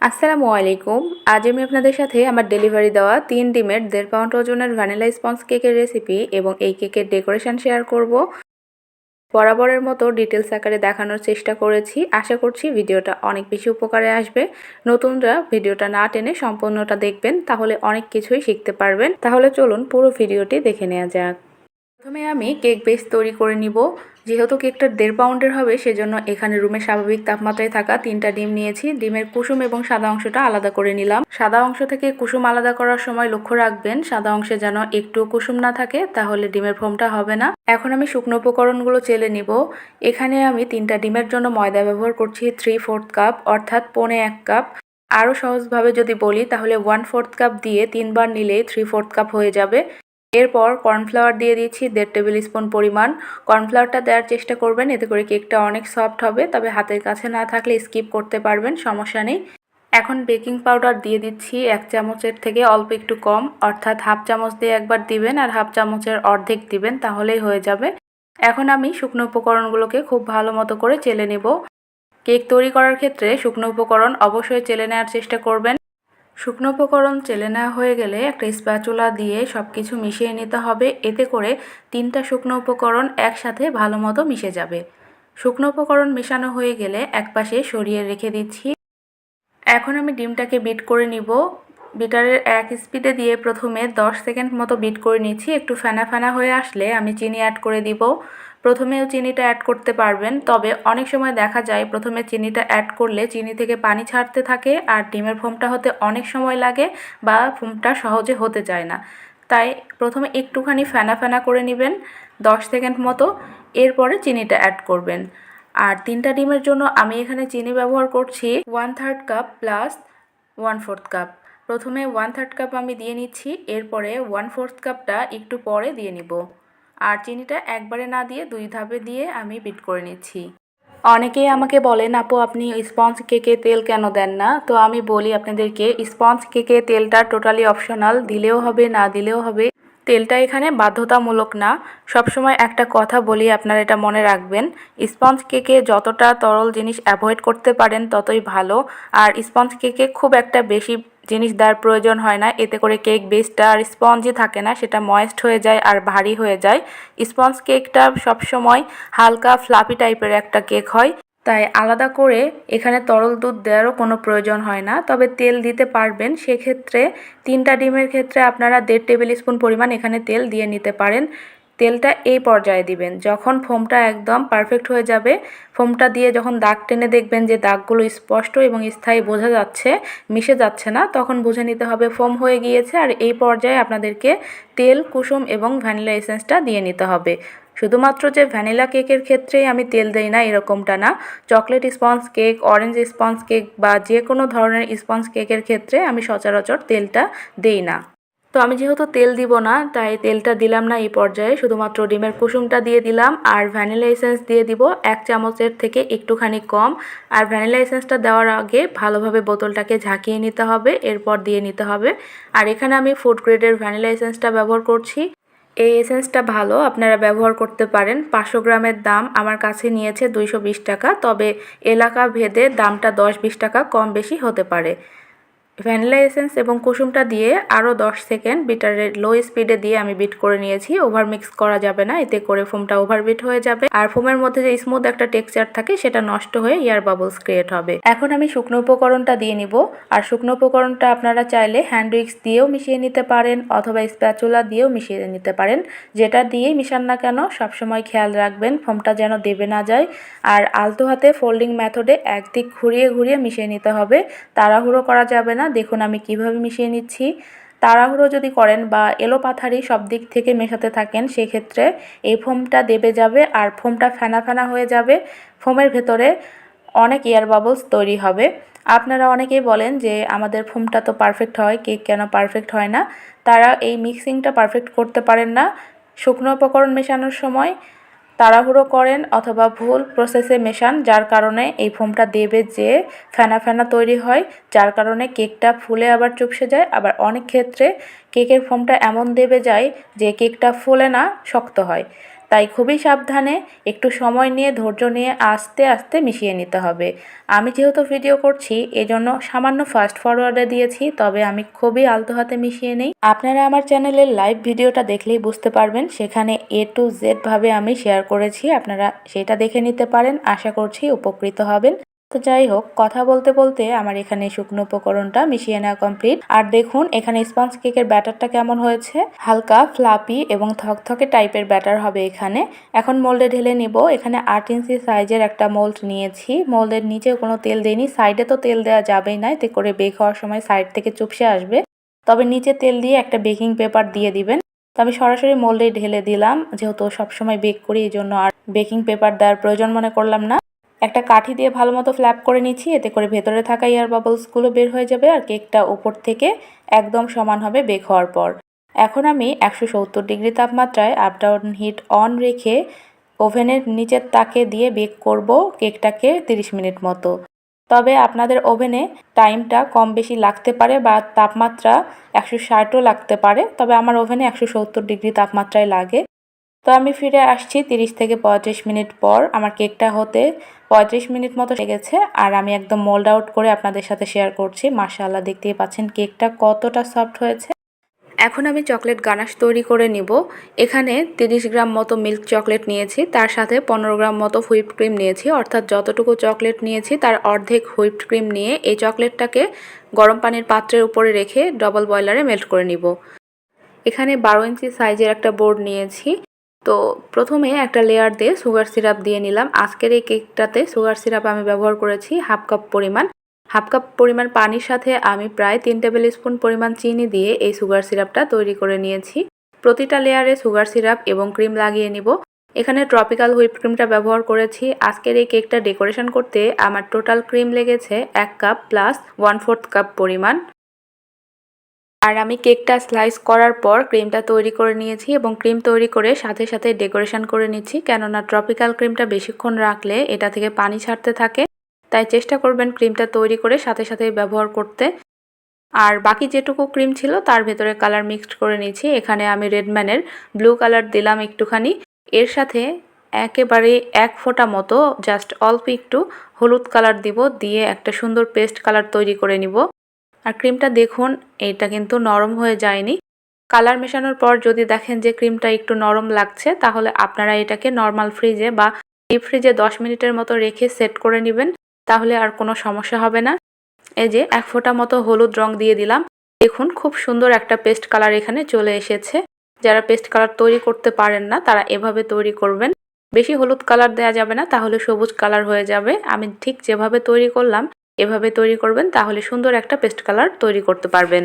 আসসালামু আলাইকুম। আজ আমি আপনাদের সাথে আমার ডেলিভারি দেওয়া তিন ডিমের দেড় পাউন্ড ওজনের ভ্যানিলা স্পঞ্জ কেকের রেসিপি এবং এই কেকের ডেকোরেশন শেয়ার করব। বরাবরের মতো ডিটেলস আকারে দেখানোর চেষ্টা করেছি। আশা করছি ভিডিওটা অনেক বেশি উপকারে আসবে। নতুনরা ভিডিওটা না টেনে সম্পূর্ণটা দেখবেন, তাহলে অনেক কিছুই শিখতে পারবেন। তাহলে চলুন পুরো ভিডিওটি দেখে নেওয়া যাক। প্রথমে আমি কেক বেস তৈরি করে নিব। যেহেতু কেকটা দেড় পাউন্ডের হবে, সেজন্য এখানে রুমের স্বাভাবিক তাপমাত্রায় থাকা তিনটা ডিম নিয়েছি। ডিমের কুসুম এবং সাদা অংশটা আলাদা করে নিলাম। সাদা অংশ থেকে কুসুম আলাদা করার সময় লক্ষ্য রাখবেন, সাদা অংশে যেন একটু কুসুম না থাকে, তাহলে ডিমের ফোমটা হবে না। এখন আমি শুকনো উপকরণগুলো চেলে নিব। এখানে আমি তিনটা ডিমের জন্য ময়দা ব্যবহার করছি থ্রি ফোর্থ কাপ অর্থাৎ পৌনে এক কাপ আরও সহজভাবে যদি বলি, তাহলে ওয়ান ফোর্থ কাপ দিয়ে তিনবার নিলেই থ্রি ফোর্থ কাপ হয়ে যাবে। এরপর কর্নফ্লাওয়ার দিয়ে দিচ্ছি দেড় টেবিল স্পুন পরিমাণ। কর্নফ্লাওয়ারটা দেওয়ার চেষ্টা করবেন, এতে করে কেকটা অনেক সফট হবে, তবে হাতের কাছে না থাকলে স্কিপ করতে পারবেন, সমস্যা নেই। এখন বেকিং পাউডার দিয়ে দিচ্ছি এক চামচের থেকে অল্প একটু কম, অর্থাৎ হাফ চামচ দিয়ে একবার দিবেন আর হাফ চামচের অর্ধেক দিবেন, তাহলেই হয়ে যাবে। এখন আমি শুকনো উপকরণগুলোকে খুব ভালো মতো করে চেলে নেব। কেক তৈরি করার ক্ষেত্রে শুকনো উপকরণ অবশ্যই চেলে নেওয়ার চেষ্টা করবেন। শুকনো উপকরণ চেলে নেওয়া হয়ে গেলে একটা স্প্যাচুলা দিয়ে সব কিছু মিশিয়ে নিতে হবে। এতে করে তিনটা শুকনো উপকরণ একসাথে ভালো মতো মিশে যাবে। শুকনো উপকরণ মেশানো হয়ে গেলে একপাশে সরিয়ে রেখে দিচ্ছি। এখন আমি ডিমটাকে বিট করে নিব। বিটারের এক স্পিডে দিয়ে প্রথমে 10 সেকেন্ড মতো বিট করে নিচ্ছি। একটু ফেনা ফেনা হয়ে আসলে আমি চিনি অ্যাড করে দিব। প্রথমেও চিনিটা অ্যাড করতে পারবেন, তবে অনেক সময় দেখা যায় প্রথমে চিনিটা অ্যাড করলে চিনি থেকে পানি ছাড়তে থাকে আর ডিমের ফোমটা হতে অনেক সময় লাগে বা ফোমটা সহজে হতে চায় না। তাই প্রথমে একটুখানি ফেনা ফেনা করে নেবেন, দশ সেকেন্ড মতো, এরপরে চিনিটা অ্যাড করবেন। আর তিনটা ডিমের জন্য আমি এখানে চিনি ব্যবহার করছি one third cup plus one fourth cup প্রথমে ওয়ান থার্ড কাপ আমি দিয়ে নিচ্ছি, এরপরে ওয়ান ফোর্থ কাপটা একটু পরে দিয়ে নিব। আর চিনিটা একবারে না দিয়ে দুই ধাপে দিয়ে আমি বিট করে নিচ্ছি। অনেকেই আমাকে বলেন, আপু, আপনি স্পঞ্জ কেকে তেল কেন দেন না? তো আমি বলি আপনাদেরকে, স্পঞ্জ কেকে তেলটা টোটালি অপশনাল, দিলেও হবে, না দিলেও হবে। তেলটা এখানে বাধ্যতামূলক না। সবসময় একটা কথা বলি, আপনারা এটা মনে রাখবেন, স্পঞ্জ কেকে যতটা তরল জিনিস অ্যাভয়েড করতে পারেন ততই ভালো। আর স্পঞ্জ কেকে খুব একটা বেশি জিনিস দেওয়ার প্রয়োজন হয় না। এতে করে কেক বেসটা আর স্পঞ্জই থাকে না, সেটা ময়েস্ট হয়ে যায় আর ভারী হয়ে যায়। স্পঞ্জ কেকটা সবসময় হালকা ফ্লাফি টাইপের একটা কেক হয়। তাই আলাদা করে এখানে তরল দুধ দেওয়ারও কোনো প্রয়োজন হয় না। তবে তেল দিতে পারবেন, সেক্ষেত্রে তিনটা ডিমের ক্ষেত্রে আপনারা দেড় টেবিল স্পুন পরিমাণ এখানে তেল দিয়ে নিতে পারেন। তেলটা এই পর্যায়ে দিবেন। যখন ফোমটা একদম পারফেক্ট হয়ে যাবে, ফোমটা দিয়ে যখন দাগ টেনে দেখবেন যে দাগগুলো স্পষ্ট এবং স্থায়ী বোঝা যাচ্ছে, মিশে যাচ্ছে না, তখন বুঝে নিতে হবে ফোম হয়ে গিয়েছে আর এই পর্যায়ে আপনাদেরকে তেল, কুসুম এবং ভ্যানিলা এসেন্সটা দিয়ে নিতে হবে। শুধুমাত্র যে ভ্যানিলা কেকের ক্ষেত্রেই আমি তেল দেই না, এরকমটা না। Chocolate sponge cake, orange sponge cake বা যে কোনো ধরনের স্পঞ্জ কেকের ক্ষেত্রে আমি সচরাচর তেলটা দেই না। তো আমি যেহেতু তেল দিব না, তাই তেলটা দিলাম না এই পর্যায়ে। শুধুমাত্র ডিমের কুসুমটা দিয়ে দিলাম আর ভ্যানিলা এসেন্স দিয়ে দিব এক চামচের থেকে একটুখানি কম। আর ভ্যানিলা এসেন্সটা দেওয়ার আগে ভালোভাবে বোতলটাকে ঝাঁকিয়ে নিতে হবে, এরপর দিয়ে নিতে হবে। আর এখানে আমি ফুড গ্রেডের ভ্যানিলা এসেন্সটা ব্যবহার করছি। এই এসেন্সটা ভালো, আপনারা ব্যবহার করতে পারেন। পাঁচশো গ্রামের দাম আমার কাছে নিয়েছে দুইশো বিশ টাকা, তবে এলাকা ভেদে দামটা দশ বিশ টাকা কম বেশি হতে পারে। ভ্যানিলা এসেন্স এবং কুসুমটা দিয়ে আরও দশ সেকেন্ড বিটারের লো স্পিডে দিয়ে আমি বিট করে নিয়েছি। ওভার মিক্স করা যাবে না, এতে করে ফোমটা ওভার বিট হয়ে যাবে। আর ফোমের মধ্যে যে স্মুথ একটা টেক্সচার থাকে, সেটা নষ্ট হয়ে ইয়ার বাবলস ক্রিয়েট হবে। এখন আমি শুকনো উপকরণটা দিয়ে নিব। আর শুকনো উপকরণটা আপনারা চাইলে হ্যান্ড উইক্স দিয়েও মিশিয়ে নিতে পারেন অথবা স্প্যাচুলা দিয়েও মিশিয়ে নিতে পারেন। যেটা দিয়েই মিশান না কেন, সবসময় খেয়াল রাখবেন ফোমটা যেন দেবে না যায়। আর আলতো হাতে ফোল্ডিং মেথডে একদিক ঘুরিয়ে ঘুরিয়ে মিশিয়ে নিতে হবে। তাড়াহুড়ো করা যাবে না দেখুন আমি কীভাবে মিশিয়ে নিচ্ছি। তাড়াহুড়ো যদি করেন বা এলো পাথারি সব দিক থেকে মেশাতে থাকেন, সেক্ষেত্রে এই ফোমটা দেবে যাবে আর ফোমটা ফেনা ফেনা হয়ে যাবে। ফোমের ভেতরে অনেক এয়ার বাবলস তৈরি হবে। আপনারা অনেকেই বলেন যে, আমাদের ফোমটা তো পারফেক্ট হয়, কেক কেন পারফেক্ট হয় না? তারা এই মিক্সিংটা পারফেক্ট করতে পারেন না। শুকনো উপকরণ মেশানোর সময় তাড়াহুড়ো করেন অথবা ভুল প্রসেসে মেশান, যার কারণে এই ফোমটা দেবে যে ফেনা ফেনা তৈরি হয়, যার কারণে কেকটা ফুলে আবার চুপসে যায়। আবার অনেক ক্ষেত্রে কেকের ফোমটা এমন দেবে যায় যে কেকটা ফুলে না, শক্ত হয়। তাই খুবই সাবধানে একটু সময় নিয়ে ধৈর্য নিয়ে আস্তে আস্তে মিশিয়ে নিতে হবে। আমি যেহেতু ভিডিও করছি, এজন্য সামান্য ফাস্ট ফরওয়ার্ডে দিয়েছি, তবে আমি খুবই আলতো হাতে মিশিয়ে নিই। আপনারা আমার চ্যানেলের লাইভ ভিডিওটা দেখলেই বুঝতে পারবেন, সেখানে এ টু জেড ভাবে আমি শেয়ার করেছি, আপনারা সেটা দেখে নিতে পারেন, আশা করছি উপকৃত হবেন। তো যাই হোক, কথা বলতে বলতে আমার এখানে শুকনো উপকরণটা মিশিয়ে নেওয়া কমপ্লিট আর দেখুন, এখানে স্পঞ্জ কেকের ব্যাটারটা কেমন হয়েছে? হালকা ফ্লাপি এবং থকথকে টাইপের ব্যাটার হবে এখানে। এখন মোল্ডে ঢেলে নিব। এখানে আট ইঞ্চি সাইজের একটা মোল্ড নিয়েছি। মোল্ডের নিচে কোনো তেল দিইনি। সাইডে তো তেল দেওয়া যাবেই না। এতে করে বেক হওয়ার সময় সাইড থেকে চুপসে আসবে। তবে নিচে তেল দিয়ে একটা বেকিং পেপার দিয়ে দিবেন। তো আমি সরাসরি মোল্ডে ঢেলে দিলাম। যেহেতু সবসময় বেক করি এই জন্য আর বেকিং পেপার দেওয়ার প্রয়োজন মনে করলাম না। একটা কাঠি দিয়ে ভালো মতো ফ্ল্যাপ করে নিচ্ছি, এতে করে ভেতরে থাকা এয়ার বাবলসগুলো বের হয়ে যাবে আর কেকটা উপর থেকে একদম সমান হবে বেক হওয়ার পর। এখন আমি একশো সত্তর ডিগ্রি তাপমাত্রায় আপ ডাউন হিট অন রেখে ওভেনের নিচের তাকে দিয়ে বেক করব কেকটাকে 30 মিনিট মতো। তবে আপনাদের ওভেনে টাইমটা কম বেশি লাগতে পারে বা তাপমাত্রা একশো ষাটও লাগতে পারে, তবে আমার ওভেনে একশো সত্তর ডিগ্রি তাপমাত্রায় লাগে। তো আমি ফিরে আসছি 30 থেকে পঁয়ত্রিশ মিনিট পর। আমার কেকটা হতে পঁয়ত্রিশ মিনিট মতো লেগেছে আর আমি একদম মোল্ড আউট করে আপনাদের সাথে শেয়ার করছি। মাশাআল্লাহ, দেখতেই পাচ্ছেন কেকটা কতটা সফট হয়েছে। এখন আমি চকলেট গানাশ তৈরি করে নিব। এখানে 30 গ্রাম মতো মিল্ক চকলেট নিয়েছি, তার সাথে পনেরো গ্রাম মতো হুইপড ক্রিম নিয়েছি। অর্থাৎ যতটুকু চকলেট নিয়েছি, তার অর্ধেক হুইপড ক্রিম নিয়ে এই চকলেটটাকে গরম পানির পাত্রের উপরে রেখে ডবল বয়লারে মেল্ট করে নিব। এখানে বারো ইঞ্চি সাইজের একটা বোর্ড নিয়েছি। তো প্রথমে একটা লেয়ার দিয়ে সুগার সিরাপ দিয়ে নিলাম। আজকের এই কেকটাতে সুগার সিরাপ আমি ব্যবহার করেছি হাফ কাপ পরিমাণ। হাফ কাপ পরিমাণ পানির সাথে আমি প্রায় তিন টেবিল স্পুন পরিমাণ চিনি দিয়ে এই সুগার সিরাপটা তৈরি করে নিয়েছি। প্রতিটা লেয়ারে সুগার সিরাপ এবং ক্রিম লাগিয়ে নিব। এখানে ট্রপিক্যাল হুইপ ক্রিমটা ব্যবহার করেছি। আজকের এই কেকটা ডেকোরেশন করতে আমার টোটাল ক্রিম লেগেছে এক cup plus one fourth cup পরিমাণ। আর আমি কেকটা স্লাইস করার পর ক্রিমটা তৈরি করে নিয়েছি এবং ক্রিম তৈরি করে সাথে সাথে ডেকোরেশন করে নিচ্ছি। কেননা ট্রপিক্যাল ক্রিমটা বেশিক্ষণ রাখলে এটা থেকে পানি ছাড়তে থাকে। তাই চেষ্টা করবেন ক্রিমটা তৈরি করে সাথে সাথে ব্যবহার করতে। আর বাকি যেটুকু ক্রিম ছিল তার ভেতরে কালার মিক্সড করে নিয়েছি। এখানে আমি রেডম্যানের ব্লু কালার দিলাম একটুখানি। এর সাথে একেবারে এক ফোঁটা মতো জাস্ট অল্প একটু হলুদ কালার দিব। দিয়ে একটা সুন্দর পেস্ট কালার তৈরি করে নিব। আর ক্রিমটা দেখুন, এটা কিন্তু নরম হয়ে যায়নি। কালার মেশানোর পর যদি দেখেন যে ক্রিমটা একটু নরম লাগছে, তাহলে আপনারা এটাকে নর্মাল ফ্রিজে বা ডিপ ফ্রিজে দশ মিনিটের মতো রেখে সেট করে নেবেন, তাহলে আর কোনো সমস্যা হবে না। এই যে এক ফোঁটা মতো হলুদ রং দিয়ে দিলাম। দেখুন, খুব সুন্দর একটা পেস্ট কালার এখানে চলে এসেছে। যারা পেস্ট কালার তৈরি করতে পারেন না, তারা এভাবে তৈরি করবেন। বেশি হলুদ কালার দেওয়া যাবে না, তাহলে সবুজ কালার হয়ে যাবে। আমি ঠিক যেভাবে তৈরি করলাম এভাবে তৈরি করবেন, তাহলে সুন্দর একটা পেস্ট কালার তৈরি করতে পারবেন।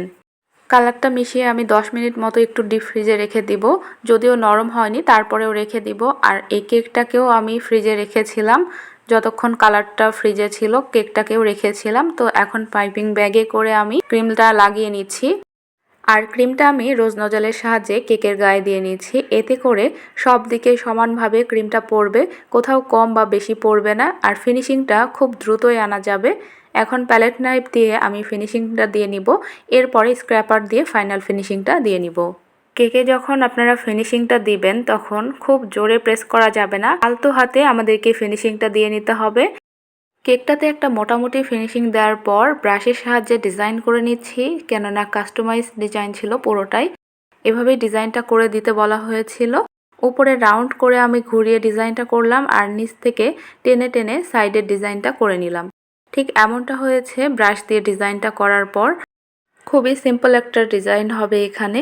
কালারটা মিশিয়ে আমি 10 মিনিট মতো একটু ডিপ ফ্রিজে রেখে দিব। যদিও নরম হয়নি, তারপরেও রেখে দিব। আর এই কেকটাকেও আমি ফ্রিজে রেখেছিলাম। যতক্ষণ কালারটা ফ্রিজে ছিল, কেকটাকেও রেখেছিলাম। তো এখন পাইপিং ব্যাগে করে আমি ক্রিমটা লাগিয়ে নিচ্ছি। আর ক্রিমটা আমি রোজ নজলের সাহায্যে কেকের গায়ে দিয়ে নিচ্ছি। এতে করে সব দিকে সমানভাবে ক্রিমটা পড়বে। কোথাও কম বা বেশি পড়বে না। আর ফিনিশিংটা খুব দ্রুতই আনা যাবে। এখন প্যালেট নাইফ দিয়ে আমি ফিনিশিংটা দিয়ে নিব, এরপরে স্ক্র্যাপার দিয়ে ফাইনাল ফিনিশিংটা দিয়ে নিব। কেকে যখন আপনারা ফিনিশিংটা দিবেন, তখন খুব জোরে প্রেস করা যাবে না, আলতো হাতে আমাদেরকে ফিনিশিংটা দিয়ে নিতে হবে। কেকটাতে একটা মোটামুটি ফিনিশিং দেওয়ার পর ব্রাশের সাহায্যে ডিজাইন করে নিচ্ছি, কেননা কাস্টমাইজ ডিজাইন ছিল পুরোটাই। এভাবেই ডিজাইনটা করে দিতে বলা হয়েছিল। উপরে রাউন্ড করে আমি ঘুরিয়ে ডিজাইনটা করলাম, আর নিচ থেকে টেনে টেনে সাইডের ডিজাইনটা করে নিলাম। ঠিক এমনটা হয়েছে ব্রাশ দিয়ে ডিজাইনটা করার পর খুবই সিম্পল একটা ডিজাইন হবে এখানে।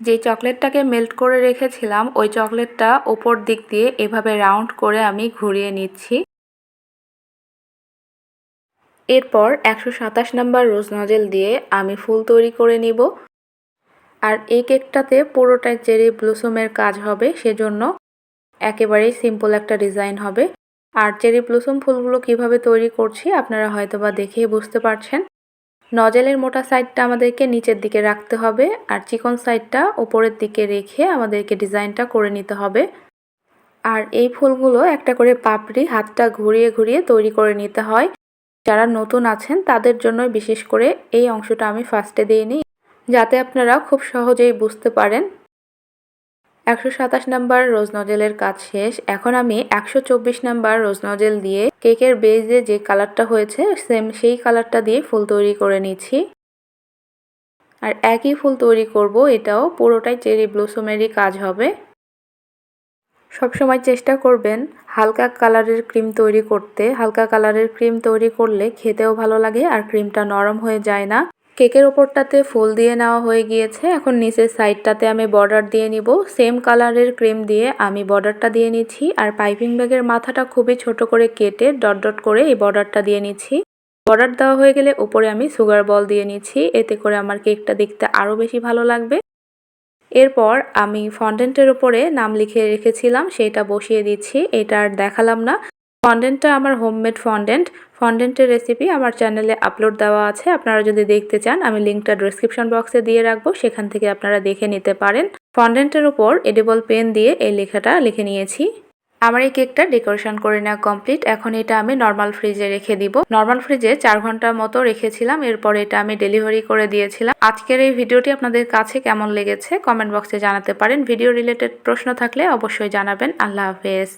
যে চকলেটটাকে মেল্ট করে রেখেছিলাম, ওই চকলেটটা ওপর দিক দিয়ে এভাবে রাউন্ড করে আমি ঘুরিয়ে নিচ্ছি। এরপর একশো সাতাশ নাম্বার রোজ নজেল দিয়ে আমি ফুল তৈরি করে নিব। আর এই কেকটাতে পুরোটাই চেরি ব্লুসমের কাজ হবে, সেজন্য একেবারেই সিম্পল একটা ডিজাইন হবে। আর চেরি ব্লুসম ফুলগুলো কীভাবে তৈরি করছি আপনারা হয়তো বা দেখেই বুঝতে পারছেন। নজেলের মোটা সাইডটা আমাদেরকে নিচের দিকে রাখতে হবে আর চিকন সাইডটা ওপরের দিকে রেখে আমাদেরকে ডিজাইনটা করে নিতে হবে। আর এই ফুলগুলো একটা করে পাপড়ি হাতটা ঘুরিয়ে ঘুরিয়ে তৈরি করে নিতে হয়। যারা নতুন আছেন তাদের জন্য বিশেষ করে এই অংশটা আমি ফার্স্টে দিয়ে নিই। যাতে আপনারা খুব সহজেই বুঝতে পারেন একশো সাতাশ নাম্বার রোজ নজেলের কাজ শেষ। এখন আমি একশো চব্বিশ নাম্বার রোজ নজেল দিয়ে কেকের বেজে যে কালারটা হয়েছে, সেম সেই কালারটা দিয়ে ফুল তৈরি করে নিচ্ছি। আর একই ফুল তৈরি করব, এটাও পুরোটাই চেরি ব্লুসমেরই কাজ হবে। সবসময় চেষ্টা করবেন হালকা কালারের ক্রিম তৈরি করতে। হালকা কালারের ক্রিম তৈরি করলে খেতেও ভালো লাগে আর ক্রিমটা নরম হয়ে যায় না। কেকের ওপরটাতে ফুল দিয়ে নেওয়া হয়ে গিয়েছে। এখন নিচের সাইডটাতে আমি বর্ডার দিয়ে নিব। সেম কালারের ক্রিম দিয়ে আমি বর্ডারটা দিয়ে নিচ্ছি। আর পাইপিং ব্যাগের মাথাটা খুবই ছোট করে কেটে ডট ডট করে এই বর্ডারটা দিয়ে নিচ্ছি। বর্ডার দেওয়া হয়ে গেলে উপরে আমি সুগার বল দিয়ে নিচ্ছি। এতে করে আমার কেকটা দেখতে আরও বেশি ভালো লাগবে। এরপর আমি ফন্ডেন্টের উপরে নাম লিখে রেখেছিলাম। সেটা বসিয়ে দিচ্ছি। এটা আর দেখালাম না। ফন্ডেন্টটা আমার হোমমেড ফন্ডেন্ট ফন্ডেন্টের রেসিপি আমার চ্যানেলে আপলোড দেওয়া আছে। আপনারা যদি দেখতে চান, আমি লিঙ্কটা ডিসক্রিপশন বক্সে দিয়ে রাখব। সেখান থেকে আপনারা দেখে নিতে পারেন। ফন্ডেন্টের উপর এডিবল পেন দিয়ে এই লেখাটা লিখে নিয়েছি। আমার এই কেকটা ডেকোরেশন করে নেওয়া কমপ্লিট এখন এটা আমি নর্মাল ফ্রিজে রেখে দিব। নর্মাল ফ্রিজে চার ঘণ্টার মতো রেখেছিলাম। এরপর এটা আমি ডেলিভারি করে দিয়েছিলাম। আজকের এই ভিডিওটি আপনাদের কাছে কেমন লেগেছে? কমেন্ট বক্সে জানাতে পারেন। ভিডিও রিলেটেড প্রশ্ন থাকলে অবশ্যই জানাবেন। আল্লাহ হাফেজ।